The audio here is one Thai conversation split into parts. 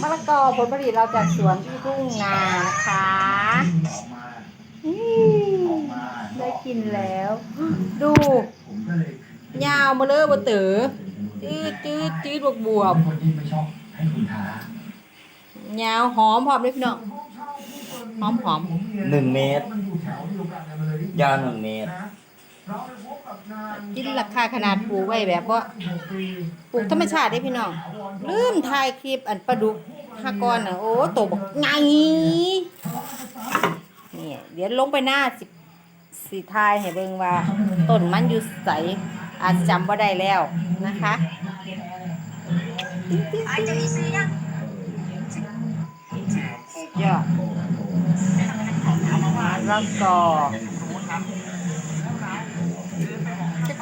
มะละกอผลผลิตเราจากสวนที่ทุ่งนานะคะออกมาอืมออกมาได้กินแล้ว ดูผมก็เลยยาวมาเลยบะเต๋อจืดจืดจืดบวบบวบคนที่ไม่ชอบให้คุณท้ายาวหอมพร้อมเลยพี่น้องหอมหอมหนึ่งเมตรมันอยู่แถวเดียวกันเลยยาวหนึ่งเมตรเราไปพบ กินราคาขนาดปลูกไว้แบบว่าปลูกธรรมชาติได้พี่น้องลืมถ่ายคลิปอันปลาดุกฮากรน่ะโอ้โตบอกไงนี่เดี๋ยวลงไปหน้าสิสีทายให้เบิ่งว่าต้นมันอยู่ใสอาจจำว่าได้แล้วนะคะติ๊งติ๊งติ๊งยอดแล้วก็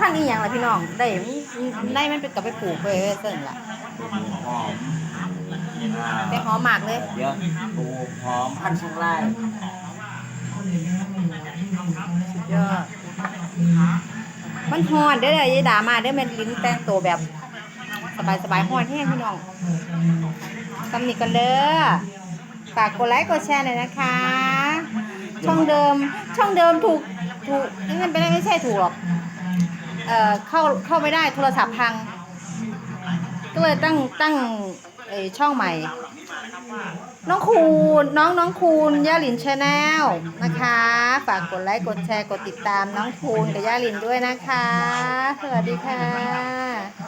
พันอีหยังล่ะพี่น้องได้ได้มันเป็นกับไปปลูกไปเส้นล่ะหอมแต่หอมมากเลยเดี๋ยวปลูกหอมพันธุ์ช่างไร่ยอดมันฮอนได้อเลยยายดามาได้อแมันลิ้นแต่งตัวแบบ สบายสบายๆฮอนแห้งพี่น้องตำหนิกันเด้อฝากกดไลค์กดแชร์หน่อยนะคะ ช่องเดิมช่องเดิมถูกถูกนั่นเป็นไม่ใช่ถูกหรอก เอ่อเข้าเข้าไม่ได้โทรศัพท์พัง ก็เลยตั้งตั้งเอ่อช่องใหม่ น้องคูณน้องน้องคูณย่าหลินชาแนลนะคะ ฝากกดไลค์กดแชร์กดติดตามน้องคูณกับย่าหลินด้วยนะคะ สวัสดีค่ะ